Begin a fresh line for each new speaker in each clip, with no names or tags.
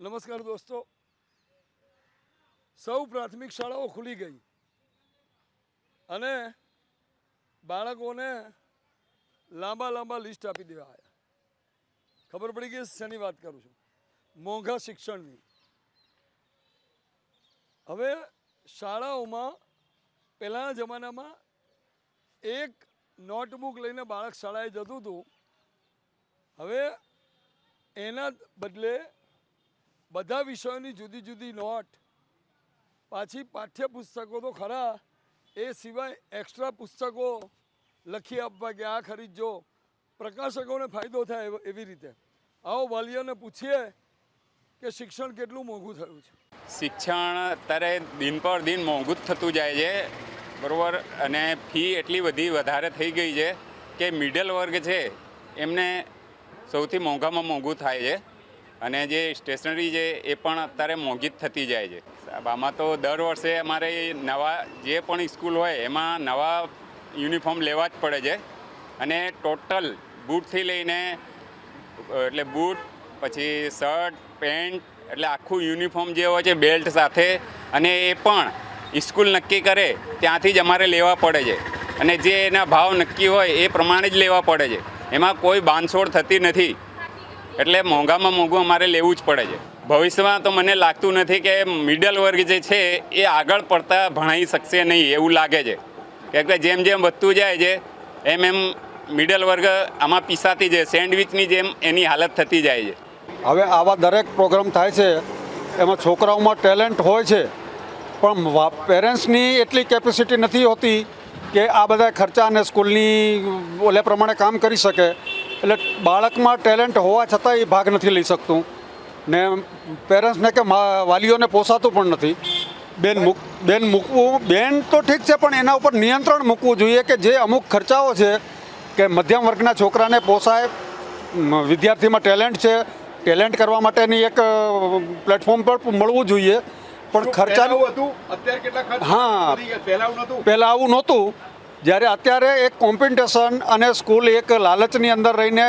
નમસ્કાર દોસ્તો. સૌ પ્રાથમિક શાળાઓ ખુલી ગઈ. અને બાળકોને લાંબા લાંબા લિસ્ટ આપી દેવા આવ્યા ખબર પડી ગઈ શેની વાત કરું છું. મોંઘા શિક્ષણની. હવે શાળાઓમાં પહેલાંના જમાનામાં એક નોટબુક લઈને બાળક શાળાએ જતું હતું. હવે એના બદલે બધા વિષયોની જુદી જુદી નોટ. પાછી પાઠ્યપુસ્તકો તો ખરા, એ સિવાય એક્સ્ટ્રા પુસ્તકો લખી આપવા કે આ ખરીદજો. પ્રકાશકોને ફાયદો થાય એવી રીતે. આવો વાલીઓને પૂછીએ કે શિક્ષણ કેટલું મોંઘું થયું છે.
શિક્ષણ અત્યારે દિન પર દિન મોંઘું જ થતું જાય છે. બરાબર? અને ફી એટલી બધી વધારે થઈ ગઈ છે કે મિડલ વર્ગ છે, એમને સૌથી મોંઘામાં મોંઘું થાય છે. અને જે સ્ટેશનરી છે એ પણ અત્યારે મોંઘી થતી જાય છે. સાહેબ આમાં તો દર વર્ષે અમારે નવા જે પણ સ્કૂલ હોય એમાં નવા યુનિફોર્મ લેવા જ પડે છે. અને ટોટલ બૂટથી લઈને, એટલે બૂટ, પછી શર્ટ, પેન્ટ, એટલે આખું યુનિફોર્મ જે હોય છે, બેલ્ટ સાથે, અને એ પણ સ્કૂલ નક્કી કરે, ત્યાંથી જ અમારે લેવા પડે છે. અને જે એના ભાવ નક્કી હોય એ પ્રમાણે જ લેવા પડે છે. એમાં કોઈ બાંધછોડ થતી નથી. એટલે મોંઘામાં મોંઘું અમારે લેવું જ પડે છે. ભવિષ્યમાં તો મને લાગતું નથી કે મિડલ વર્ગ જે છે, એ આગળ પડતા ભણાઈ શકશે નહીં એવું લાગે છે. કેમ કે જેમ જેમ વધતું જાય છે, એમ એમ મિડલ વર્ગ આમાં પીસાતી જાય, સેન્ડવિચની જેમ એની હાલત થતી જાય છે.
હવે આવા દરેક પ્રોગ્રામ થાય છે, એમાં છોકરાઓમાં ટેલેન્ટ હોય છે, પણ પેરેન્ટ્સની એટલી કેપેસિટી નથી હોતી કે આ બધા ખર્ચા અને સ્કૂલની ઓલે પ્રમાણે કામ કરી શકે. એટલે બાળકમાં ટેલેન્ટ હોવા છતાં એ ભાગ નથી લઈ શકતું. ને પેરેન્ટ્સને કે મા- વાલીઓને પોસાતું પણ નથી. બેન મૂક બેન મૂકવું બેન તો ઠીક છે પણ એના ઉપર નિયંત્રણ મૂકવું જોઈએ કે જે અમુક ખર્ચાઓ છે કે મધ્યમ વર્ગના છોકરાને પોસાય વિદ્યાર્થીમાં ટેલેન્ટ છે ટેલેન્ટ કરવા માટેની એક પ્લેટફોર્મ પર મળવું જોઈએ. પણ ખર્ચાનું
હતું અત્યારે કેટલા
હા.
પહેલાં આવું નહોતું.
જ્યારે અત્યારે એક કોમ્પિટિશન અને સ્કૂલ એક લાલચની અંદર રહીને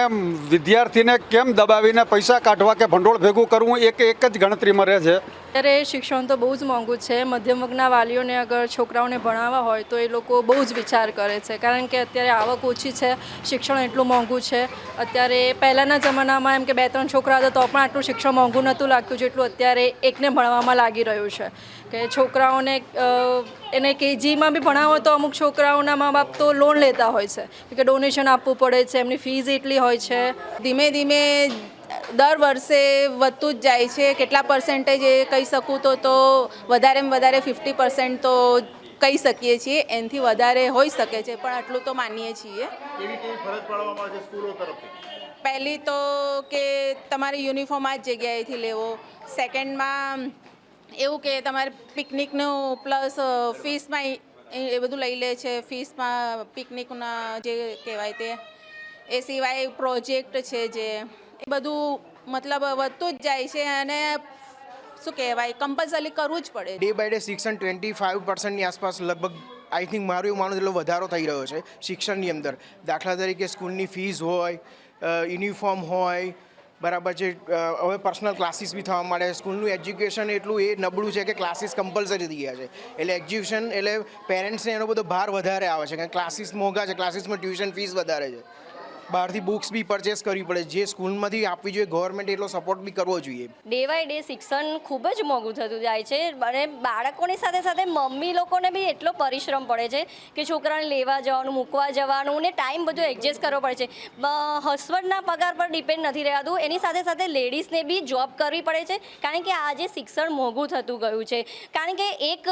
વિદ્યાર્થીને કેમ દબાવીને પૈસા કાઢવા કે ભંડોળ ભેગું કરવું, એક એક જ ગણતરીમાં રહે છે.
અત્યારે શિક્ષણ તો બહુ જ મોંઘું છે. મધ્યમ વર્ગના વાલીઓને અગર છોકરાઓને ભણાવવા હોય તો એ લોકો બહુ જ વિચાર કરે છે. કારણ કે અત્યારે આવક ઓછી છે, શિક્ષણ એટલું મોંઘું છે. અત્યારે પહેલાંના જમાનામાં એમ કે બે ત્રણ છોકરા હતા તો પણ આટલું શિક્ષણ મોંઘું નહોતું લાગતું જેટલું અત્યારે એકને ભણવામાં લાગી રહ્યું છે. કે છોકરાઓને એને કેજીમાં બી ભણાવો તો અમુક છોકરાઓના મા બાપ તો લોન લેતા હોય છે. કે ડોનેશન આપવું પડે છે, એમની ફીઝ એટલી હોય છે.
ધીમે ધીમે દર વર્ષે વધતું જ જાય છે. કેટલા પર્સન્ટેજ એ કહી શકું તો તો વધારેમાં વધારે ફિફ્ટી પર્સન્ટ તો કહી શકીએ છીએ. એનાથી વધારે હોઈ શકે છે પણ આટલું તો માનીએ છીએ. પહેલી તો કે તમારે યુનિફોર્મ આ જ જગ્યાએથી લેવો. સેકન્ડમાં એવું કે તમારે પિકનિકનું પ્લસ ફીસમાં એ બધું લઈ લે છે. ફીસમાં પિકનિકના જે કહેવાય તે. એ સિવાય પ્રોજેક્ટ છે જે. એ બધું મતલબ વધતું જ જાય છે અને શું કહેવાય કમ્પલસરી કરવું જ પડે
ડે બાય ડે શિક્ષણ ટ્વેન્ટી ફાઇવ પર્સન્ટની આસપાસ લગભગ આઈ થિંક મારું એવું માનું એટલો વધારો થઈ રહ્યો છે શિક્ષણની અંદર. દાખલા તરીકે સ્કૂલની ફીસ હોય યુનિફોર્મ હોય, બરાબર છે હવે પર્સનલ ક્લાસીસ બી થવા માંડે સ્કૂલનું એજ્યુકેશન એટલું એ નબળું છે કે ક્લાસીસ કમ્પલસરી થઈ ગયા છે. એટલે એજ્યુકેશન એટલે પેરેન્ટ્સને એનો બધો ભાર વધારે આવે છે. કારણ ક્લાસીસ મોંઘા છે ક્લાસીસમાં ટ્યુશન ફીસ વધારે છે. બહારથી બુક્સ બી પરચેસ કરવી પડે. જે સ્કૂલમાંથી આપવી જોઈએ ગવર્મેન્ટ એટલો સપોર્ટ બી કરવો જોઈએ.
ડે બાય ડે શિક્ષણ ખૂબ જ મોંઘું થતું જાય છે અને બાળકોની સાથે સાથે મમ્મી લોકોને બી એટલો પરિશ્રમ પડે છે કે છોકરાને લેવા જવાનું, મૂકવા જવાનું ને ટાઈમ બધું એડજસ્ટ કરવો પડે છે. હસબન્ડના પગાર પર ડિપેન્ડ નથી રહેતું. એની સાથે સાથે લેડીઝને બી જોબ કરવી પડે છે. કારણ કે આજે શિક્ષણ મોંઘું થતું ગયું છે. કારણ કે એક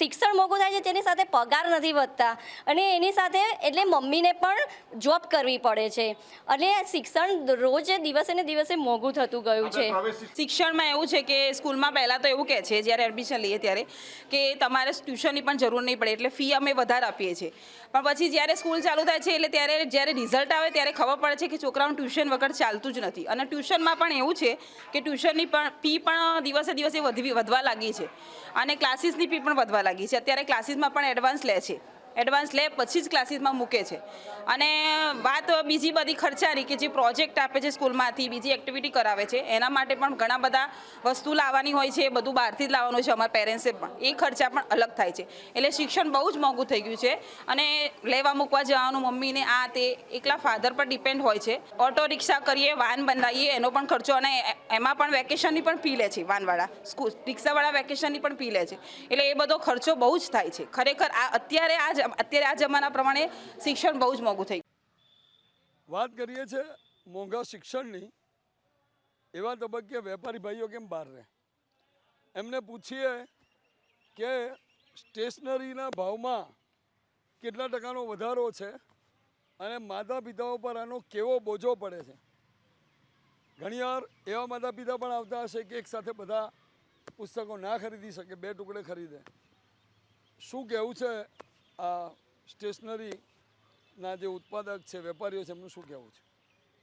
શિક્ષણ મોંઘું થાય છે તેની સાથે પગાર નથી વધતા. અને એની સાથે એટલે મમ્મીને પણ જોબ કરવી પડે છે. અને શિક્ષણ રોજ દિવસે ને દિવસે મોંઘું થતું ગયું છે.
શિક્ષણમાં એવું છે કે સ્કૂલમાં પહેલાં તો એવું કહે છે જ્યારે એડમિશન લઈએ ત્યારે કે તમારે ટ્યુશનની પણ જરૂર નહીં પડે એટલે ફી અમે વધારે આપીએ છીએ. પણ પછી જ્યારે સ્કૂલ ચાલુ થાય છે એટલે ત્યારે જ્યારે રિઝલ્ટ આવે ત્યારે ખબર પડે છે કે છોકરાઓનું ટ્યુશન વગર ચાલતું જ નથી. અને ટ્યુશનમાં પણ એવું છે કે ટ્યુશનની પણ ફી પણ દિવસે દિવસે વધવી વધવા લાગી છે. અને ક્લાસીસની ફી પણ વધવા લાગી છે. અત્યારે ક્લાસીસમાં પણ એડવાન્સ લે છે. એડવાન્સ લે, પછી જ ક્લાસીસમાં મૂકે છે. અને વાત બીજી બધી ખર્ચાની કે જે પ્રોજેક્ટ આપે છે સ્કૂલમાંથી, બીજી એક્ટિવિટી કરાવે છે, એના માટે પણ ઘણા બધા વસ્તુ લાવવાની હોય છે એ બધું બહારથી જ લાવવાનું છે, અમારા પેરેન્ટ્સે પણ. એ ખર્ચા પણ અલગ થાય છે. એટલે શિક્ષણ બહુ જ મોંઘું થઈ ગયું છે અને લેવા મૂકવા જવાનું મમ્મીને આ તે એકલા ફાધર પર ડિપેન્ડ હોય છે. ઓટો રિક્ષા કરીએ, વાન બનાવીએ, એનો પણ ખર્ચો અને એમાં પણ વેકેશનની પણ ફી લે છે વાનવાળા સ્કૂલ, રિક્ષાવાળા વેકેશનની પણ ફી લે છે. એટલે એ બધો ખર્ચો બહુ જ થાય છે. ખરેખર આ, અત્યારે આ જ- અત્યારે આ જમાના પ્રમાણે શિક્ષણ બહુ જ મોંઘું થઈ
વાત કરીએ છીએ મોંઘા શિક્ષણની, એવા તબક્કે વેપારી ભાઈઓ કેમ બહાર રહે? એમને પૂછીએ કે સ્ટેશનરીના ભાવમાં કેટલા ટકાનો વધારો છે અને માતા પિતાઓ પર આનો કેવો બોજો પડે છે? ઘણીવાર એવા માતા પિતા પણ આવતા હશે કે એક સાથે બધા પુસ્તકો ના ખરીદી શકે, બે ટુકડે ખરીદે. શું કહેવું છે આ સ્ટેશનરીના જે ઉત્પાદક છે, વેપારીઓ છે, એમનું શું કહેવું છે?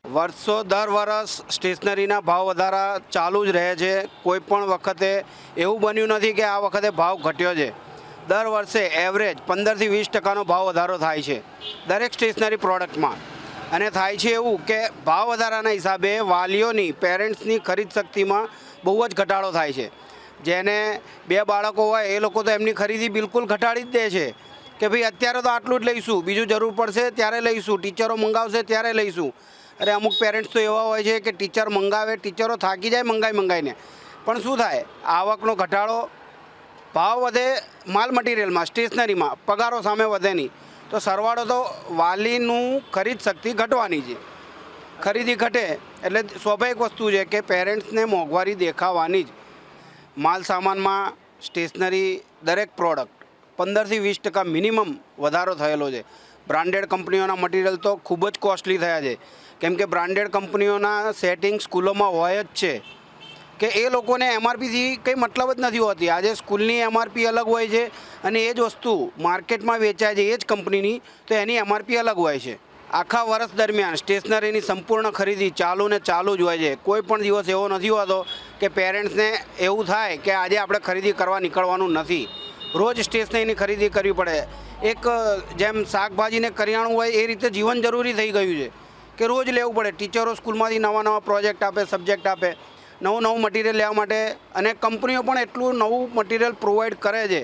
વર્ષો દર વર્ષ સ્ટેશનરીના ભાવ વધારા ચાલુ જ રહે છે. કોઈ પણ વખતે એવું બન્યું નથી કે આ વખતે ભાવ ઘટ્યો છે. દર વર્ષે એવરેજ પંદરથી વીસ ટકાનો ભાવ વધારો થાય છે દરેક સ્ટેશનરી પ્રોડક્ટમાં અને થાય છે એવું કે ભાવ વધારાના હિસાબે વાલીઓની પેરેન્ટ્સની ખરીદ શક્તિમાં બહુ જ ઘટાડો થાય છે. જેને બે બાળકો હોય એ લોકો તો એમની ખરીદી બિલકુલ ઘટાડી જ દે છે. કે ભાઈ અત્યારે તો આટલું જ લઈશું, બીજું જરૂર પડશે ત્યારે લઈશું, ટીચરો મંગાવશે ત્યારે લઈશું. અરે અમુક પેરેન્ટ્સ તો એવા હોય છે કે ટીચર મંગાવે, ટીચરો થાકી જાય મંગાઈ મંગાઈને. પણ શું થાય, આવકનો ઘટાડો ભાવ વધે માલ મટીરિયલમાં સ્ટેશનરીમાં પગારો સામે વધે નહીં. તો સરવાળો તો વાલીનું ખરીદ શક્તિ ઘટવાની છે. ખરીદી ઘટે એટલે સ્વાભાવિક વસ્તુ છે કે પેરેન્ટ્સને મોંઘવારી દેખાવાની જ. માલ સામાનમાં સ્ટેશનરી દરેક પ્રોડક્ટ પંદરથી વીસ ટકા મિનિમમ વધારો થયેલો છે. બ્રાન્ડેડ કંપનીઓના મટીરિયલ તો ખૂબ જ કોસ્ટલી થયા છે. કેમ કે બ્રાન્ડેડ કંપનીઓના સેટિંગ સ્કૂલોમાં હોય જ છે કે એ લોકોને એમઆરપીથી કંઈ મતલબ જ નથી હોતી. આજે સ્કૂલની એમઆરપી અલગ હોય છે અને એ જ વસ્તુ માર્કેટમાં વેચાય છે એ જ કંપનીની, તો એની એમઆરપી અલગ હોય છે. આખા વર્ષ દરમિયાન સ્ટેશનરીની સંપૂર્ણ ખરીદી ચાલુ ને ચાલુ જ હોય છે. કોઈ પણ દિવસ એવો નથી હોતો કે પેરેન્ટ્સને એવું થાય કે આજે આપણે ખરીદી કરવા નીકળવાનું નથી. રોજ સ્ટેશનરીની ખરીદી કરવી પડે. એક જેમ શાકભાજીને કરિયાણું હોય એ રીતે જીવન જરૂરી થઈ ગયું છે કે રોજ લેવું પડે. ટીચરો સ્કૂલમાંથી નવા નવા પ્રોજેક્ટ આપે, સબ્જેક્ટ આપે, નવું નવું મટીરિયલ લેવા માટે અને કંપનીઓ પણ એટલું નવું મટીરિયલ પ્રોવાઈડ કરે છે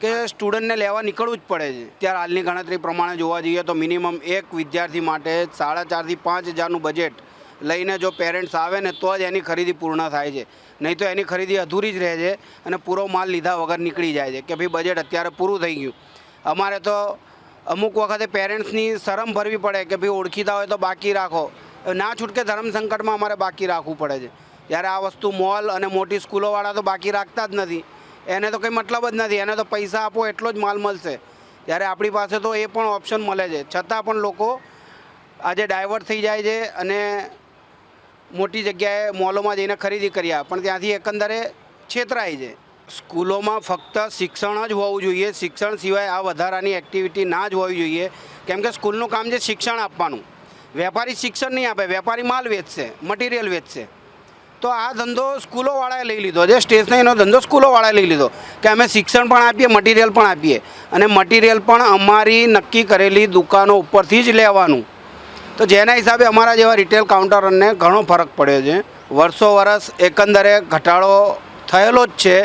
કે સ્ટુડન્ટને લેવા નીકળવું જ પડે છે. ત્યારે હાલની ગણતરી પ્રમાણે જોવા જઈએ તો મિનિમમ એક વિદ્યાર્થી માટે સાડા ચારથી પાંચ હજારનું બજેટ લઈને જો પેરેન્ટ્સ આવે ને, તો જ એની ખરીદી પૂર્ણ થાય છે. નહીં તો એની ખરીદી અધૂરી જ રહે છે અને પૂરો માલ લીધા વગર નીકળી જાય છે કે ભાઈ બજેટ અત્યારે પૂરું થઈ ગયું. અમારે તો અમુક વખતે પેરેન્ટ્સની શરમ ભરવી પડે કે ભાઈ ઓળખીતા હોય તો બાકી રાખો. ના છૂટકે ધર્મ સંકટમાં અમારે બાકી રાખવું પડે છે. જ્યારે આ વસ્તુ મોલ અને મોટી સ્કૂલોવાળા તો બાકી રાખતા જ નથી. એને તો કંઈ મતલબ જ નથી. એને તો પૈસા આપો એટલો જ માલ મળશે. ત્યારે આપણી પાસે તો એ પણ ઓપ્શન મળે છે. છતાં પણ લોકો આજે ડાયવર્ટ થઈ જાય છે અને મોટી જગ્યાએ મોલોમાં જઈને ખરીદી કર્યા, પણ ત્યાંથી એકંદરે છેતરાય છે સ્કૂલોમાં ફક્ત શિક્ષણ જ હોવું જોઈએ, શિક્ષણ સિવાય આ વધારાની એક્ટિવિટી ના જ હોવી જોઈએ. કેમ કે સ્કૂલનું કામ છે શિક્ષણ આપવાનું. વેપારી શિક્ષણ નહીં આપે, વેપારી માલ વેચશે મટીરિયલ વેચશે. તો આ ધંધો સ્કૂલોવાળાએ લઈ લીધો, જે સ્ટેશનરીનો ધંધો સ્કૂલોવાળાએ લઈ લીધો કે અમે શિક્ષણ પણ આપીએ મટીરિયલ પણ આપીએ. અને મટીરિયલ પણ અમારી નક્કી કરેલી દુકાનો ઉપરથી જ લેવાનું. તો જેના હિસાબે અમારા જેવા રિટેલ કાઉન્ટરને ઘણો ફરક પડ્યો છે. વર્ષો વર્ષ એકંદરે ઘટાડો થયેલો જ છે.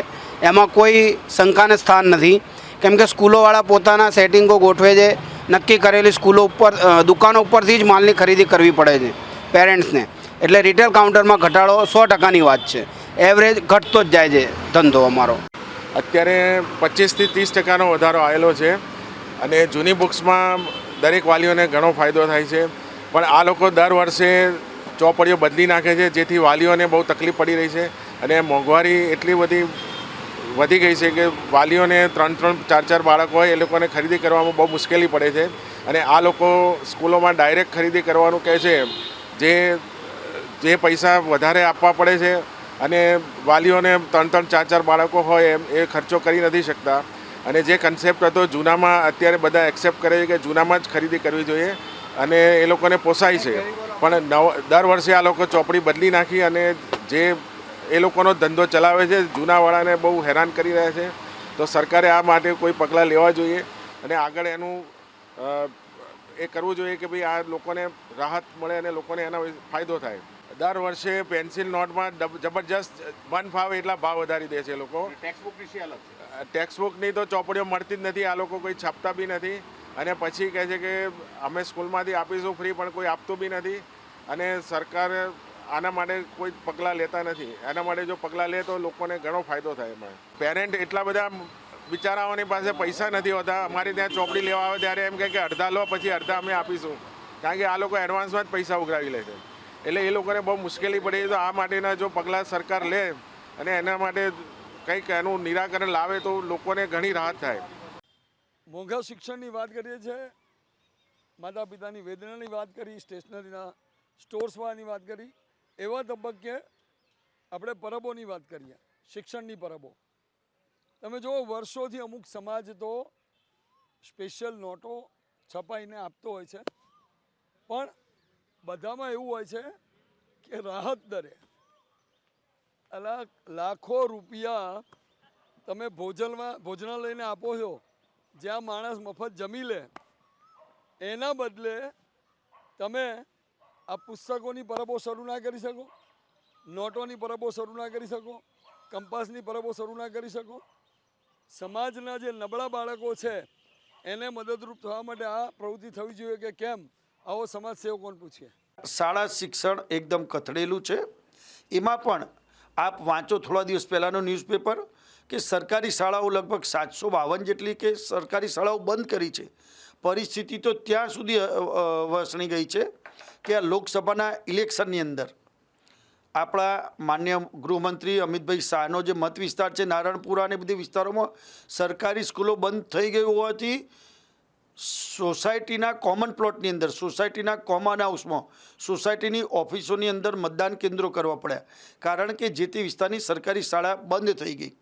એમાં કોઈ શંકાને સ્થાન નથી. કેમ કે સ્કૂલોવાળા પોતાના સેટિંગો ગોઠવે છે. નક્કી કરેલી સ્કૂલો ઉપર દુકાનો ઉપરથી જ માલની ખરીદી કરવી પડે છે પેરેન્ટ્સને. એટલે રિટેલ કાઉન્ટરમાં ઘટાડો સો ટકાની વાત છે. એવરેજ ઘટતો જ જાય છે ધંધો અમારો.
અત્યારે પચીસથી ત્રીસ ટકાનો વધારો આવેલો છે. અને જૂની બુક્સમાં દરેક વાલીઓને ઘણો ફાયદો થાય છે. પણ આ લોકો દર વર્ષે ચોપડીઓ બદલી નાખે છે, જેથી વાલીઓને બહુ તકલીફ પડી રહી છે અને મોંઘવારી એટલી બધી વધી ગઈ છે કે વાલીઓને ત્રણ ત્રણ, ચાર ચાર બાળકો હોય એ લોકોને ખરીદી કરવામાં બહુ મુશ્કેલી પડે છે અને આ લોકો સ્કૂલોમાં ડાયરેક્ટ ખરીદી કરવાનું કહે છે, જે જે પૈસા વધારે આપવા પડે છે અને વાલીઓને ત્રણ ત્રણ, ચાર ચાર બાળકો હોય એમ, એ ખર્ચો કરી નથી શકતા. અને જે કન્સેપ્ટ હતો, જૂનામાં અત્યારે બધા એક્સેપ્ટ કરે છે કે જૂનામાં જ ખરીદી કરવી જોઈએ. અને એ લોકોને પોસાય છે. પણ નવ દર વર્ષે આ લોકો ચોપડી બદલી નાખી અને જે એ લોકોનો ધંધો ચલાવે છે જૂનાવાળાને બહુ હેરાન કરી રહ્યા છે. તો સરકારે આ માટે કોઈ પગલાં લેવા જોઈએ અને આગળ એનું એ કરવું જોઈએ કે ભાઈ આ લોકોને રાહત મળે અને લોકોને એના ફાયદો થાય. દર વર્ષે પેન્સિલ નોટમાં જબરજસ્ત મન ફાવે એટલા ભાવ વધારી દે છે લોકો.
ટેક્સ્ટ બુક વિશે અલગ છે.
તો ચોપડીઓ મળતી જ નથી આ લોકો કોઈ છાપતા બી નથી. અને પછી કહે છે કે અમે સ્કૂલમાંથી આપીશું, ફ્રી, પણ કોઈ આપતું બી નથી. અને સરકાર આના માટે કોઈ પગલાં લેતા નથી. એના માટે જો પગલાં લે તો લોકોને ઘણો ફાયદો થાય એમાં. પેરેન્ટ એટલા બધા બિચારાઓની પાસે પૈસા નથી હોતા. અમારે ત્યાં ચોપડી લેવા આવે ત્યારે એમ કહે કે અડધા લો, પછી અડધા અમે આપીશું. કારણ કે આ લોકો એડવાન્સમાં જ પૈસા ઉઘરાવી લે છે. એટલે એ લોકોને બહુ મુશ્કેલી પડી તો આ માટેના જો પગલાં સરકાર લે અને એના માટે કંઈક એનું નિરાકરણ લાવે તો લોકોને ઘણી રાહત થાય.
મોંઘા શિક્ષણની વાત કરીએ છીએ, માતા પિતાની વેદનાની વાત કરી, સ્ટેશનરીના સ્ટોર્સવાળાની વાત કરી, એવા તબક્કે આપણે પરબોની વાત કરીએ, શિક્ષણની પરબો. તમે જુઓ, વર્ષોથી અમુક સમાજ તો સ્પેશિયલ નોટો છપાઈને આપતો હોય છે, પણ બધામાં એવું હોય છે કે રાહત દરે. લાખો રૂપિયા તમે ભોજનમાં, ભોજનાલયને આપો છો જ્યાં માણસ મફત જમી લે, એના બદલે તમે આ પુસ્તકોની પરબો શરૂ ના કરી શકો, નોટોની પરબો શરૂ ના કરી શકો, કંપાસની પરબો શરૂ ના કરી શકો. સમાજના જે નબળા બાળકો છે, એને મદદરૂપ થવા માટે આ પ્રવૃત્તિ થવી જોઈએ કે કેમ? આવો સમાજ સેવકોને પૂછીએ
શાળા શિક્ષણ એકદમ કથળેલું છે. એમાં પણ આપ વાંચો થોડા દિવસ પહેલાંનો ન્યૂઝપેપર. કે સરકારી શાળાઓ લગભગ સાતસો બાવન જેટલી કે સરકારી શાળાઓ બંધ કરી છે. પરિસ્થિતિ તો ત્યાં સુધી વસણી ગઈ છે કે આ લોકસભાના ઇલેક્શનની અંદર આપણા માન્ય ગૃહમંત્રી અમિતભાઈ શાહનો જે મત વિસ્તાર છે નારાયણપુરા અને બધી વિસ્તારોમાં સરકારી સ્કૂલો બંધ થઈ ગઈ હોવાથી સોસાયટીના કોમન પ્લોટની અંદર, સોસાયટીના કોમન હાઉસમાં, સોસાયટીની ઓફિસોની અંદર મતદાન કેન્દ્રો કરવા પડ્યા. કારણ કે જે તે વિસ્તારની સરકારી શાળા બંધ થઈ ગઈ.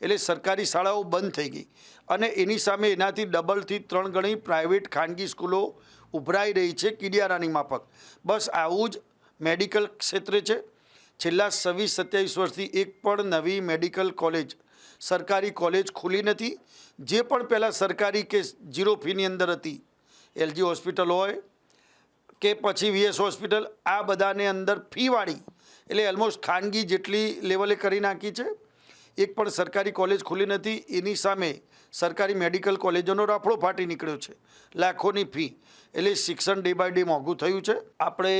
એટલે સરકારી શાળાઓ બંધ થઈ ગઈ. અને એની સામે એનાથી ડબલથી ત્રણ ગણી પ્રાઇવેટ ખાનગી સ્કૂલો ઉભરાઈ રહી છે કીડિયારાની માફક. બસ આવું જ મેડિકલ ક્ષેત્રે છે. છેલ્લા છવ્વીસ સત્યાવીસ વર્ષથી એક પણ નવી મેડિકલ કોલેજ, સરકારી કોલેજ ખુલી નથી. જે પણ પહેલાં સરકારી કે ઝીરો ફીની અંદર હતી. એલજી હોસ્પિટલ હોય કે પછી વીએસ હોસ્પિટલ, આ બધાને અંદર ફીવાળી એટલે ઓલમોસ્ટ ખાનગી જેટલી લેવલે કરી નાખી છે. એક પણ સરકારી કોલેજ ખુલી નથી, એની સામે સરકારી મેડિકલ કોલેજોનો રાફડો ફાટી નીકળ્યો છે. લાખોની ફી. એટલે શિક્ષણ ડે બાય ડે મોંઘું થયું છે. આપણે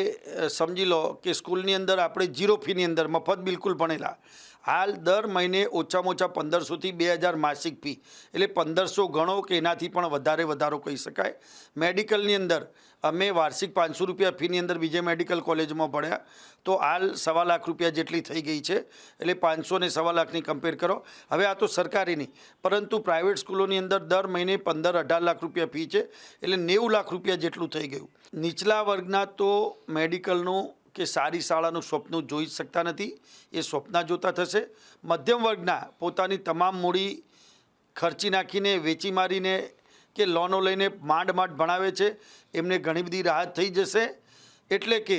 સમજી લો કે સ્કૂલની અંદર આપણે ઝીરો ફીની અંદર મફત બિલકુલ ભણેલા. હાલ દર મહિને ઓછામાં ઓછા પંદરસોથી બે હજાર માસિક ફી. એટલે પંદરસો ગણો કે એનાથી પણ વધારે વધારો કહી શકાય. મેડિકલની અંદર અમે વાર્ષિક પાંચસો રૂપિયા ફીની અંદર વિજય મેડિકલ કોલેજમાં ભણ્યા. તો હાલ સવા લાખ રૂપિયા જેટલી થઈ ગઈ છે, એટલે પાંચસો ને સવા લાખની કમ્પેર કરો. હવે આ તો સરકારીની પરંતુ પ્રાઇવેટ સ્કૂલોની અંદર દર મહિને પંદર અઢાર લાખ રૂપિયા ફી છે, એટલે નેવું લાખ રૂપિયા જેટલું થઈ ગયું. નીચલા વર્ગના તો મેડિકલનું કે સારી શાળાનું સ્વપ્ન જોઈ શકતા નથી, એ સ્વપ્ન જોતા થશે. મધ્યમ વર્ગના પોતાની તમામ મૂડી ખર્ચી નાખીને, વેચી મારીને કે લોનો લઈને માંડ માંડ ભણાવે છે. એમને ઘણી બધી રાહત થઈ જશે. એટલે કે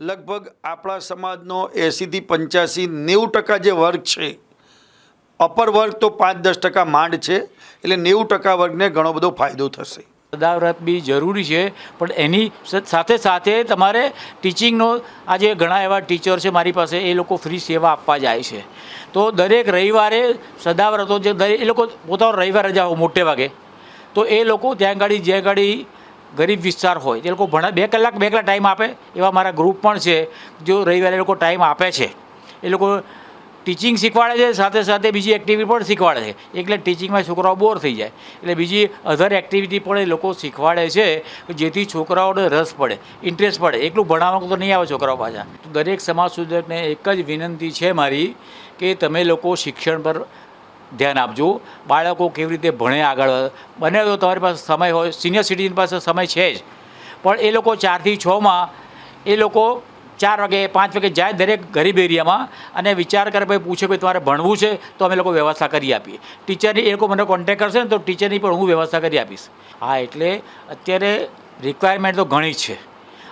લગભગ આપણા સમાજનો એંસીથી પંચ્યાસી નેવું ટકા જે વર્ગ છે, અપર વર્ગ તો પાંચ દસ ટકા માંડ છે. એટલે નેવું ટકા વર્ગને ઘણો બધો ફાયદો થશે.
સદાવ્રત બી જરૂરી છે, પણ એની સાથે સાથે તમારે ટીચિંગનો આજે ઘણા એવા ટીચર છે મારી પાસે, એ લોકો ફ્રી સેવા આપવા જાય છે. તો દરેક રવિવારે સદાવ્રતો જે એ લોકો પોતાનો રવિવાર રજા મોટે ભાગે. તો એ લોકો ત્યાં ગાડી, જ્યાં ગાડી ગરીબ વિસ્તાર હોય તે લોકો ભણા, બે કલાક બે કલાક ટાઈમ આપે, એવા મારા ગ્રુપ પણ છે, જો રવિવારે લોકો ટાઈમ આપે છે. એ લોકો ટીચિંગ શીખવાડે છે, સાથે સાથે બીજી એક્ટિવિટી પણ શીખવાડે છે. એટલે ટીચિંગમાં છોકરાઓ બોર થઈ જાય. એટલે બીજી અધર એક્ટિવિટી પણ એ લોકો શીખવાડે છે જેથી છોકરાઓને રસ પડે ઇન્ટરેસ્ટ પડે. એકલું ભણાવવાનું તો નહીં આવે છોકરાઓ પાછા. તો દરેક સમાજ સુધારકને એક જ વિનંતી છે મારી, કે તમે લોકો શિક્ષણ પર ધ્યાન આપજો. બાળકો કેવી રીતે ભણે આગળ? બને તો તમારી પાસે સમય હોય સિનિયર સિટીઝન પાસે સમય છે જ. પણ એ લોકો ચારથી છમાં એ લોકો ચાર વાગે, પાંચ વાગે જાય દરેક ગરીબ એરિયામાં અને વિચાર કરે, ભાઈ, પૂછે ભાઈ તમારે ભણવું છે, તો અમે લોકો વ્યવસ્થા કરી આપીએ. ટીચરની, એ લોકો મને કોન્ટેક્ટ કરશે ને, તો ટીચરની પણ હું વ્યવસ્થા કરી આપીશ. હા, એટલે અત્યારે રિક્વાયરમેન્ટ તો ઘણી છે.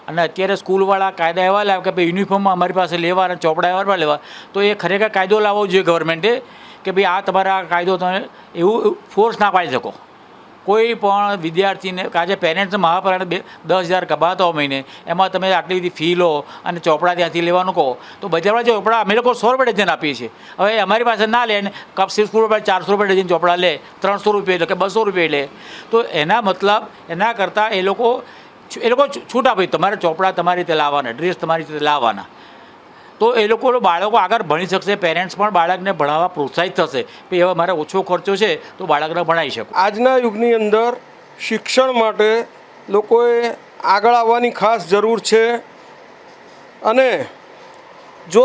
અને અત્યારે સ્કૂલવાળા કાયદા એવા લાવે કે, ભાઈ યુનિફોર્મમાં અમારી પાસે લેવા અને ચોપડા એવા લેવા. તો એ ખરેખર કાયદો લાવવો જોઈએ ગવર્મેન્ટે કે ભાઈ આ તમારા કાયદો તમે એવું ફોર્સ ના પાડી શકો. કોઈ પણ વિદ્યાર્થીને આજે પેરેન્ટ્સ મહાપરાણ બે, દસ હજાર કમાતા હો મહિને, એમાં તમે આટલી બધી ફી લો અને ચોપડા ત્યાંથી લેવાનું કહો, તો બજારમાં ચોપડા, અમે લોકો સો રૂપિયા ડઝન આપીએ છીએ. હવે અમારી પાસે ના લે ને, કપ સ્કૂલ રૂપિયા, ચારસો રૂપિયા ડઝન ચોપડા લે, ત્રણસો રૂપિયા લે કે બસો રૂપિયા લે. તો એના મતલબ, એના કરતાં એ લોકો એ લોકો છૂટ આપે. તમારે ચોપડા તમારી રીતે લાવવાના ડ્રેસ તમારી રીતે લાવવાના. તો એ લોકો બાળકો આગળ ભણી શકશે પેરેન્ટ્સ પણ બાળકને ભણાવવા પ્રોત્સાહિત થશે. કે એવા મારે ઓછો ખર્ચો છે, તો બાળકને ભણાવી શકું.
આજના યુગની અંદર શિક્ષણ માટે લોકોએ આગળ આવવાની ખાસ જરૂર છે. અને જો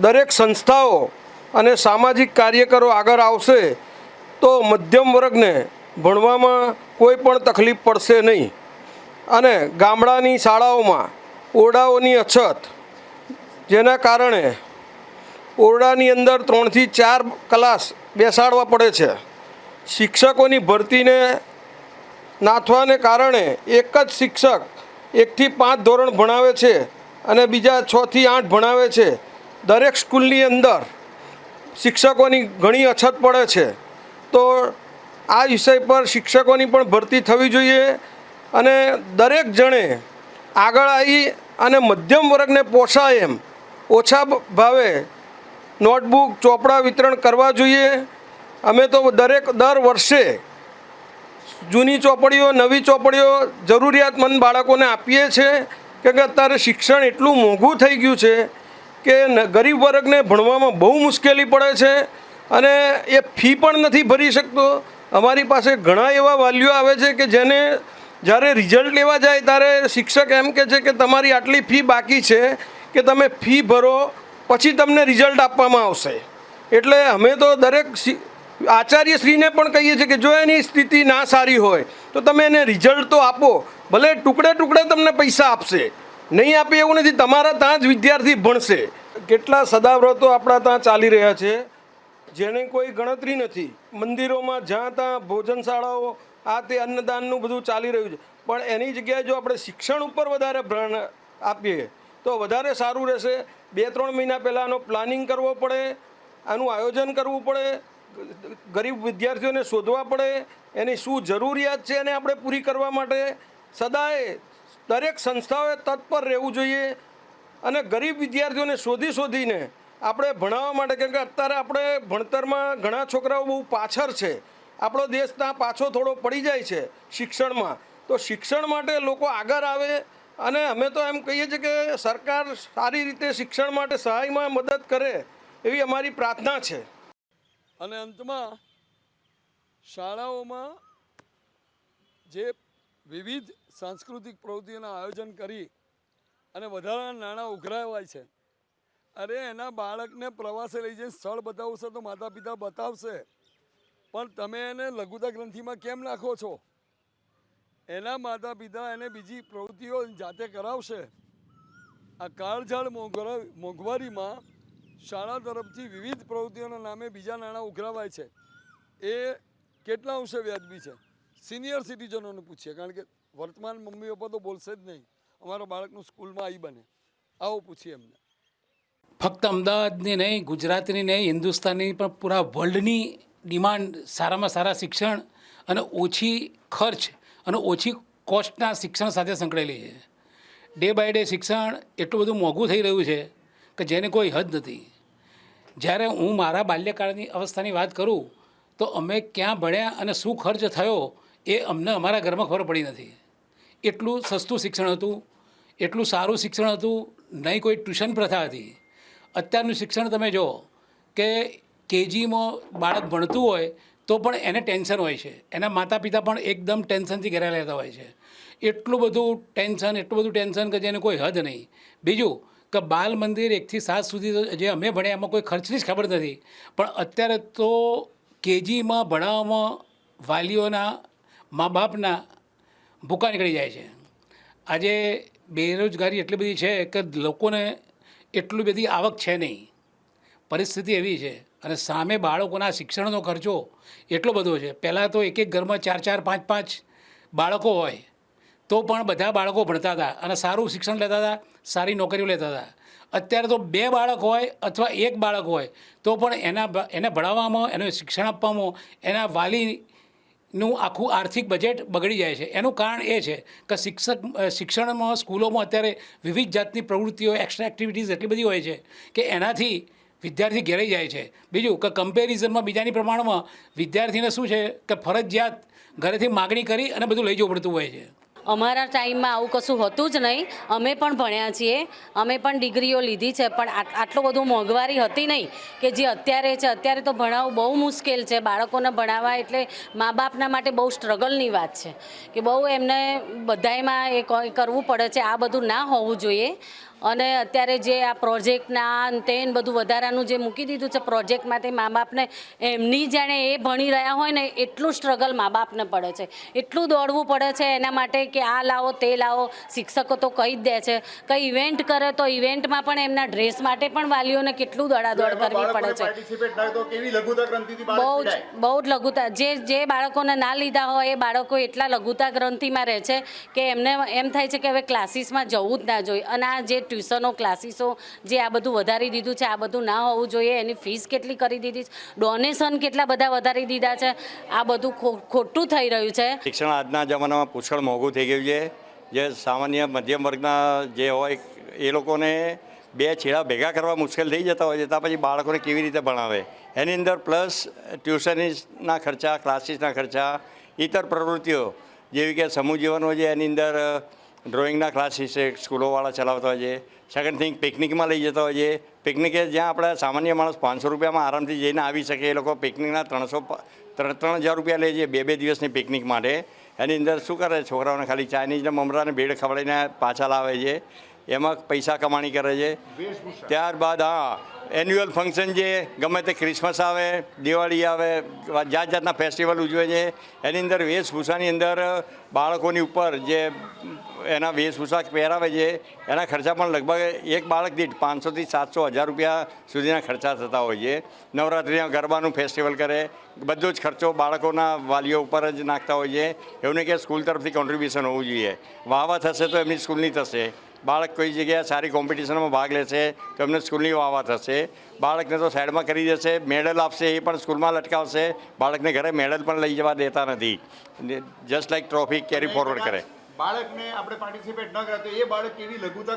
દરેક સંસ્થાઓ અને સામાજિક કાર્યકરો આગળ આવશે, તો મધ્યમ વર્ગને ભણવામાં કોઈ પણ તકલીફ પડશે નહીં. અને ગામડાની શાળાઓમાં ઓરડાઓની અછત જેના કારણે ઓરડાની અંદર ત્રણથી ચાર ક્લાસ બેસાડવા પડે છે. શિક્ષકોની ભરતીને નાથવાને કારણે એક જ શિક્ષક એકથી પાંચ ધોરણ ભણાવે છે અને બીજા છથી આઠ ભણાવે છે. દરેક સ્કૂલની અંદર શિક્ષકોની ઘણી અછત પડે છે. તો આ વિષય પર શિક્ષકોની પણ ભરતી થવી જોઈએ અને દરેક જણે આગળ આવી અને મધ્યમ વર્ગને પોષાય એમ ઓછા ભાવે નોટબુક, ચોપડા વિતરણ કરવા જોઈએ. અમે તો દરેક દર વર્ષે જૂની ચોપડીઓ, નવી ચોપડીઓ જરૂરિયાતમંદ બાળકોને આપીએ છીએ કેમકે અત્યારે શિક્ષણ એટલું મોંઘું થઈ ગયું છે કે ગરીબ વર્ગને ભણવામાં બહુ મુશ્કેલી પડે છે અને એ ફી પણ નથી ભરી શકતો. અમારી પાસે ઘણા એવા વાલીઓ આવે છે કે જેને જ્યારે રિઝલ્ટ લેવા જાય ત્યારે શિક્ષક એમ કહે છે કે તમારી આટલી ફી બાકી છે કે તમે ફી ભરો, પછી તમને રિઝલ્ટ આપવામાં આવશે. એટલે અમે તો દરેક આચાર્યશ્રીને પણ કહીએ છીએ કે જો એની સ્થિતિ ના સારી હોય, તો તમે એને રિઝલ્ટ તો આપો. ભલે ટુકડે ટુકડે તમને પૈસા આપશે. નહીં આપે એવું નથી, તમારા ત્યાં જ વિદ્યાર્થી ભણશે. કેટલા સદાવ્રતો આપણા ત્યાં ચાલી રહ્યા છે. જેની કોઈ ગણતરી નથી. મંદિરોમાં જ્યાં ત્યાં ભોજનશાળાઓ, આ તે અન્નદાનનું બધું ચાલી રહ્યું છે. પણ એની જગ્યાએ જો આપણે શિક્ષણ ઉપર વધારે ભ્રણ આપીએ તો વધારે સારું રહેશે. બે, ત્રણ મહિના પહેલાં આનો પ્લાનિંગ કરવો પડે, આનું આયોજન કરવું પડે, ગરીબ વિદ્યાર્થીઓને શોધવા પડે, એની શું જરૂરિયાત છે એને આપણે પૂરી કરવા માટે સદાય દરેક સંસ્થાઓએ તત્પર રહેવું જોઈએ અને ગરીબ વિદ્યાર્થીઓને શોધી શોધીને આપણે ભણાવવા માટે, કેમ કે અત્યારે આપણે ભણતરમાં ઘણા છોકરાઓ બહુ પાછળ છે. આપણો દેશ ત્યાં પાછો થોડો પડી જાય છે શિક્ષણમાં. તો શિક્ષણ માટે લોકો આગળ આવે અને અમે તો એમ કહીએ છીએ કે સરકાર સારી રીતે શિક્ષણ માટે સહાયમાં મદદ કરે એવી અમારી પ્રાર્થના છે.
અને અંતમાં શાળાઓમાં જે વિવિધ સાંસ્કૃતિક પ્રવૃત્તિઓના આયોજન કરી અને વધારાના નાણાં ઉઘરાવાય છે. અરે એના બાળકને પ્રવાસે લઈ જઈને સ્થળ બતાવશે તો માતા પિતા બતાવશે. પણ તમે એને લઘુતા ગ્રંથિમાં કેમ નાખો છો? એના માતા પિતા એને બીજી પ્રવૃત્તિઓ જાતે કરાવશે. આ કાળઝાળ મોંઘવા મોંઘવારીમાં શાળા તરફથી વિવિધ પ્રવૃત્તિઓના નામે બીજા નાણાં ઉઘરાવાય છે. એ કેટલા અંશે વ્યાજબી છે? સિનિયર સિટીઝનોને પૂછીએ, કારણ કે વર્તમાન મમ્મી પપ્પા તો બોલશે જ નહીં. અમારા બાળકનું સ્કૂલમાં આવી બને. આવો પૂછીએ એમને.
ફક્ત અમદાવાદની નહીં, ગુજરાતની નહીં, હિન્દુસ્તાનની પણ પૂરા વર્લ્ડની ડિમાન્ડ સારામાં સારા શિક્ષણ અને ઓછી ખર્ચ અને ઓછી કોસ્ટના શિક્ષણ સાથે સંકળાયેલી છે. ડે બાય ડે શિક્ષણ એટલું બધું મોંઘું થઈ રહ્યું છે કે જેને કોઈ હદ નથી. જ્યારે હું મારા બાલ્યકાળની અવસ્થાની વાત કરું, તો અમે ક્યાં ભણ્યા અને શું ખર્ચ થયો એ અમને અમારા ઘરમાં ખબર પડી નથી. એટલું સસ્તું શિક્ષણ હતું, એટલું સારું શિક્ષણ હતું, નહીં કોઈ ટ્યુશન પ્રથા હતી. અત્યારનું શિક્ષણ તમે જુઓ કે કેજીમાં બાળક ભણતું હોય તો પણ એને ટેન્શન હોય છે. એના માતા પિતા પણ એકદમ ટેન્શનથી ઘેરા લેતા હોય છે. એટલું બધું ટેન્શન, એટલું બધું ટેન્શન કે જેને કોઈ હદ નહીં. બીજું કે બાલ મંદિર એકથી સાત સુધી તો જે અમે ભણ્યા એમાં કોઈ ખર્ચની જ ખબર નથી. પણ અત્યારે તો કેજીમાં ભણાવવામાં વાલીઓના મા બાપના ભૂકા નીકળી જાય છે. આજે બેરોજગારી એટલી બધી છે કે લોકોને એટલી બધી આવક છે નહીં. પરિસ્થિતિ એવી છે. અને સામે બાળકોના શિક્ષણનો ખર્ચો એટલો બધો છે. પહેલાં તો એક એક ઘરમાં ચાર ચાર, પાંચ પાંચ બાળકો હોય, તો પણ બધા બાળકો ભણતા હતા અને સારું શિક્ષણ લેતા હતા, સારી નોકરીઓ લેતા હતા. અત્યારે તો બે બાળક હોય અથવા એક બાળક હોય, તો પણ એના એને ભણાવવામાં, એને શિક્ષણ આપવામાં, એના વાલીનું આખું આર્થિક બજેટ બગડી જાય છે. એનું કારણ એ છે કે શિક્ષક, શિક્ષણમાં, સ્કૂલોમાં અત્યારે વિવિધ જાતની પ્રવૃત્તિઓ, એક્સ્ટ્રા એક્ટિવિટીઝ એટલી બધી હોય છે કે એનાથી વિદ્યાર્થી ઘેરાઈ જાય છે. બીજું કે કમ્પેરિઝનમાં બીજાની પ્રમાણમાં વિદ્યાર્થીને શું છે કે ફરજિયાત ઘરેથી માગણી કરી અને બધું લઈ જવું પડતું હોય છે.
અમારા ટાઈમમાં આવું કશું હતું જ નહીં. અમે પણ ભણ્યા છીએ. અમે પણ ડિગ્રીઓ લીધી છે. પણ આટ- આટલું બધું મોંઘવારી હતી નહીં કે જે અત્યારે છે. અત્યારે તો ભણાવવું બહુ મુશ્કેલ છે. બાળકોને ભણાવવા એટલે મા બાપના માટે બહુ સ્ટ્રગલની વાત છે. કે બહુ એમને બધાયમાં એ કરવું પડે છે. આ બધું ના હોવું જોઈએ. અને અત્યારે જે આ પ્રોજેક્ટના તેન બધું વધારાનું જે મૂકી દીધું છે પ્રોજેક્ટ માટે મા બાપને એમની જાણે એ ભણી રહ્યા હોય ને એટલું સ્ટ્રગલ મા બાપને પડે છે. એટલું દોડવું પડે છે એના માટે કે આ લાવો તે લાવો શિક્ષકો તો કહી જ દે છે. કંઈ ઇવેન્ટ કરે તો ઇવેન્ટમાં પણ એમના ડ્રેસ માટે પણ વાલીઓને કેટલું દોડાદોડ કરવી પડે છે. બહુ જ બહુ જ લઘુતા. જે જે બાળકોને ના લીધા હોય એ બાળકો એટલા લઘુતા ગ્રંથિમાં રહે છે કે એમને એમ થાય છે કે હવે ક્લાસીસમાં જવું જ ના જોઈએ. અને આ જે ટ્યુશનો ક્લાસીસો જે આ બધું વધારી દીધું છે, આ બધું ના હોવું જોઈએ. એની ફીસ કેટલી કરી દીધી છે? ડોનેશન કેટલા બધા વધારી દીધા છે? આ બધું ખોટું થઈ રહ્યું છે.
શિક્ષણ આજના જમાનામાં પુષ્કળ મોંઘું થઈ ગયું છે. જે સામાન્ય મધ્યમ વર્ગના જે હોય, એ લોકોને બે છેડા ભેગા કરવા મુશ્કેલ થઈ જતા હોય છે. પછી બાળકોને કેવી રીતે ભણાવે? એની અંદર પ્લસ ટ્યુશનના ખર્ચા, ક્લાસીસના ખર્ચા ઇતર પ્રવૃત્તિઓ, જેવી કે સમૂહ જીવન છે એની અંદર ડ્રોઈંગના ક્લાસીસ છે સ્કૂલોવાળા ચલાવતા હોય છે સેકન્ડ થિંગ પિકનિકમાં લઈ જતા હોય છે પિકનિકે જ્યાં આપણે સામાન્ય માણસ પાંચસો રૂપિયામાં આરામથી જઈને આવી શકે એ લોકો પિકનિકના ત્રણસો ત્રણ ત્રણ હજાર રૂપિયા લે છે બે બે દિવસની પિકનિક માટે. એની અંદર શું કરે છોકરાઓને ખાલી ચાઇનીઝને મમરાને ભેળ ખવડાવીને પાછા લાવે છે. એમાં પૈસા કમાણી કરે છે. ત્યારબાદ હા એન્યુઅલ ફંક્શન જે ગમે તે ક્રિસમસ આવે, દિવાળી આવે જાત જાતના ફેસ્ટિવલ ઉજવે છે, એની અંદર વેશભૂષાની અંદર બાળકોની ઉપર જે એના વેશભૂષા પહેરાવે છે, એના ખર્ચા પણ લગભગ એક બાળક દીઠ પાંચસોથી સાતસો હજાર રૂપિયા સુધીના ખર્ચા થતા હોય છે. નવરાત્રિના ગરબાનું ફેસ્ટિવલ કરે, બધો જ ખર્ચો બાળકોના વાલીઓ ઉપર જ નાખતા હોય છે. એવું નહીં કે સ્કૂલ તરફથી કોન્ટ્રીબ્યુશન હોવું જોઈએ. વાહવા થશે તો એમની સ્કૂલની થશે. બાળક કોઈ જગ્યાએ સારી કોમ્પિટિશનમાં ભાગ લેશે તો એમને સ્કૂલની વાવા થશે. બાળકને તો સાઈડમાં કરી દેશે મેડલ આપશે એ પણ સ્કૂલમાં લટકાવશે. બાળકને ઘરે મેડલ પણ લઈ જવા દેતા નથી. Just like trophy carry forward કરે.
બાળકને આપણે પાર્ટિસિપેટ ન કરે તો એ બાળક કેવી લઘુતા.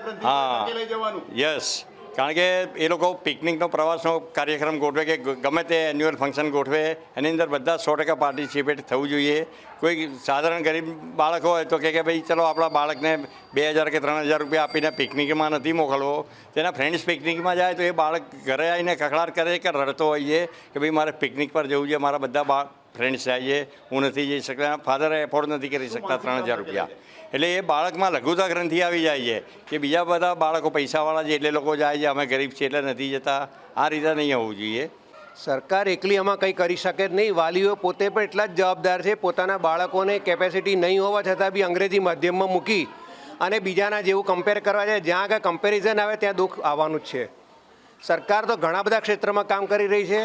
લઈ જવાનું?
યસ કારણ કે એ લોકો પિકનિકનો પ્રવાસનો કાર્યક્રમ ગોઠવે કે ગમે તે એન્યુઅલ ફંક્શન ગોઠવે એની અંદર બધા સો ટકા પાર્ટિસિપેટ થવું જોઈએ. કોઈ સાધારણ ગરીબ બાળક હોય તો કે કે ભાઈ ચલો આપણા બાળકને બે હજાર કે ત્રણ હજાર રૂપિયા આપીને પિકનિકમાં નથી મોકલવો. તેના ફ્રેન્ડ્સ પિકનિકમાં જાય તો એ બાળક ઘરે આવીને કખડાટ કરે કે રડતો હોય છે કે ભાઈ મારે પિકનિક પર જવું છે મારા બધા બા ફ્રેન્ડ્સ જાય છે હું નથી જઈ શકતા ફાધર એફોર્ડ નથી કરી શકતા ત્રણ હજાર રૂપિયા. એટલે એ બાળકમાં લઘુતા ગ્રંથિ આવી જાય છે કે બીજા બધા બાળકો પૈસાવાળા છે એટલે લોકો જાય છે, અમે ગરીબ છીએ એટલે નથી જતા. આ રીતે નહીં હોવું જોઈએ.
સરકાર એકલી આમાં કંઈ કરી શકે જ નહીં. વાલીઓ પોતે પણ એટલા જ જવાબદાર છે. પોતાના બાળકોને કેપેસિટી નહીં હોવા છતાં બી અંગ્રેજી માધ્યમમાં મૂકી અને બીજાના જેવું કમ્પેર કરવા જાય. જ્યાં આગળ કમ્પેરિઝન આવે ત્યાં દુઃખ આવવાનું જ છે. સરકાર તો ઘણા બધા ક્ષેત્રમાં કામ કરી રહી છે.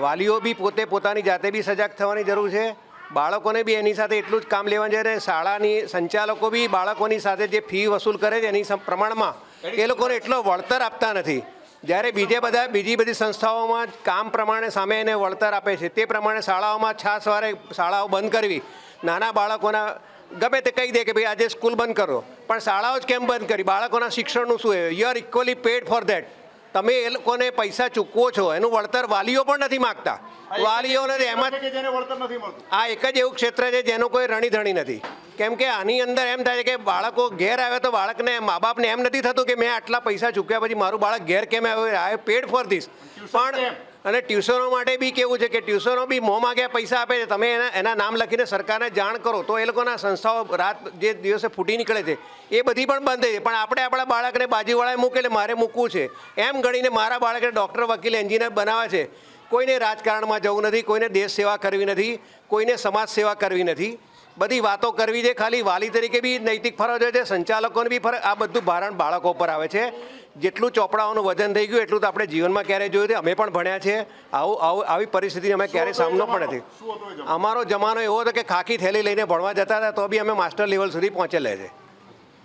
વાલીઓ બી પોતે પોતાની જાતે બી સજાગ થવાની જરૂર છે. બાળકોને બી એની સાથે એટલું જ કામ લેવાનું છે અને શાળાની સંચાલકો બી બાળકોની સાથે જે ફી વસૂલ કરે છે એની પ્રમાણમાં, એ લોકોને એટલો વળતર આપતા નથી. જ્યારે બીજે બધા, બીજી બધી સંસ્થાઓમાં કામ પ્રમાણે સામે એને વળતર આપે છે, તે પ્રમાણે શાળાઓમાં છાસ વારે શાળાઓ બંધ કરવી. નાના બાળકોના, ગમે તે કહી દે કે ભાઈ આજે સ્કૂલ બંધ કરો, પણ શાળાઓ જ કેમ બંધ કરી? બાળકોના શિક્ષણનું શું you are equally paid for that તમે એ લોકોને પૈસા ચૂકવો છો એનું વળતર વાલીઓ પણ નથી માગતા. વાલીઓને એમાં આ એક જ એવું ક્ષેત્ર છે જેનું કોઈ રણીધણી નથી. કેમ કે આની અંદર એમ થાય છે કે બાળકો ઘેર આવે તો બાળકને મા બાપને એમ નથી થતું કે મેં આટલા પૈસા ચૂક્યા પછી મારું બાળક ઘેર કેમ આવ્યું આઈ પેડ ફોર ધીસ પણ અને ટ્યુશનો માટે બી કેવું છે કે ટ્યુશનો બી મોં માગ્યા પૈસા આપે છે. તમે એના એના નામ લખીને સરકારને જાણ કરો, તો એ લોકોના સંસ્થાઓ રાત જે દિવસે ફૂટી નીકળે છે, એ બધી પણ બંધ છે પણ આપણે આપણા બાળકને બાજુવાળાએ મૂકે એટલે મારે મૂકવું છે. એમ ગણીને મારા બાળકને ડૉક્ટર, વકીલ, એન્જિનિયર બનાવે છે. કોઈને રાજકારણમાં જવું નથી, કોઈને દેશ સેવા કરવી નથી, કોઈને સમાજ સેવા કરવી નથી. બધી વાતો કરવી છે. ખાલી વાલી તરીકે બી નૈતિક ફરજ હોય છે. સંચાલકોને બી ફરજ આ બધું ભારણ બાળકો પર આવે છે. જેટલું ચોપડાઓનું વજન થઈ ગયું એટલું તો આપણે જીવનમાં ક્યારેય જોયું છે? અમે પણ ભણ્યા છે આવું આવું આવી પરિસ્થિતિ અમે ક્યારેય સામનો પણ નથી. અમારો જમાનો એવો હતો કે ખાખી થેલી લઈને ભણવા જતા હતા તો બી અમે માસ્ટર લેવલ સુધી પહોંચેલા છે.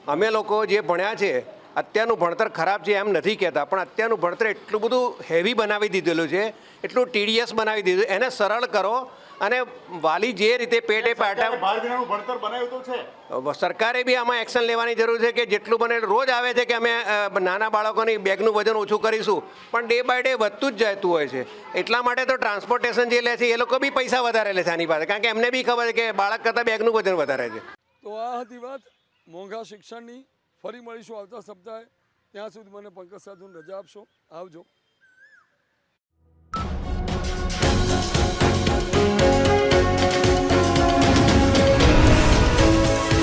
અમે લોકો જે ભણ્યા છે અત્યારનું ભણતર ખરાબ છે એમ નથી કહેતા પણ અત્યારનું ભણતર એટલું બધું હેવી બનાવી દીધેલું છે એટલું ટીડીએસ બનાવી દીધું એને સરળ કરો અને વાલી જે રીતે પેટે પાટા સરકારે બી આમાં એક્શન લેવાની જરૂર છે કે જેટલું બને રોજ આવે છે કે અમે નાના બાળકોની બેગનું વજન ઓછું કરીશું. પણ ડે બાય ડે વધતું જ જતું હોય છે. એટલા માટે તો ટ્રાન્સપોર્ટેશન જે લે છે એ લોકો બી પૈસા વધારે લે છે આની પાસે. કારણ કે એમને બી ખબર છે કે બાળક કરતાં બેગનું વજન વધારે છે.
તો આ હતી વાત. મોંઘા શિક્ષણની. ફરી મળીશું આવતા સપ્તાહે. ત્યાં સુધી મને પંકજ સાધુને રજા આપશો. આવજો.